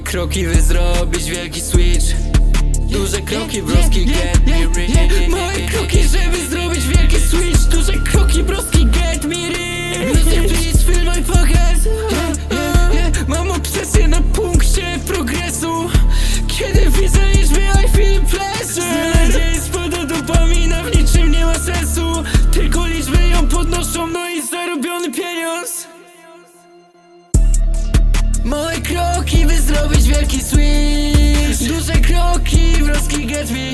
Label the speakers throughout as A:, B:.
A: kroki, by zrobić wielki switch. Duże kroki, broski, get me
B: Małe kroki, by zrobić wielki switch. Duże kroki, wroski get me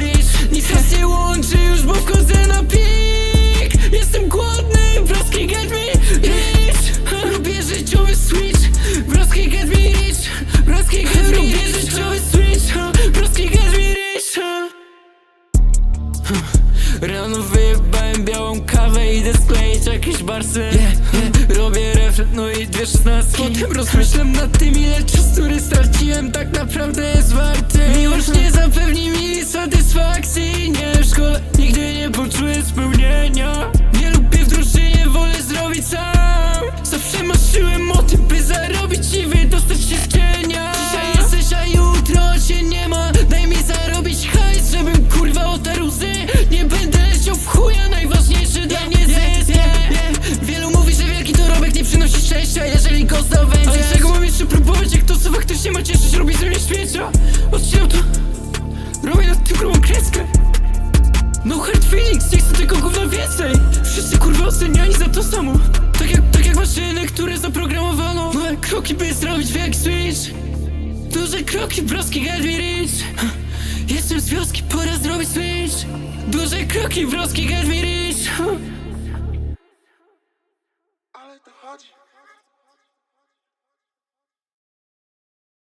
B: rich. Nic nas nie łączy już, bo wchodzę na pik. Jestem głodny, wroski get me rich. Robię życiowy switch. Wroski get me rich. Wroski get me Robię życiowy switch. Wroski get me rich. Rano wyjebałem białą kawę Idę skleić jakieś barsy refren, no i dwie szesnastki. Potem rozmyślam nad tym ile czasu, który straciłem Tak naprawdę jest warty się ma cieszyć, robi ze mnie śmiecia Odcinam to, robię na tym grubą kreskę. No hard feelings, nie chcę tego gówna więcej. Wszyscy kurwa oceniani za to samo. Tak jak, tak jak maszyny, które zaprogramowano. Małe kroki, by zrobić wielki switch. Duże kroki, broski, get me rich. Jestem z wioski, pora zrobić switch. Duże kroki, broski, get me rich. Ale to chodzi.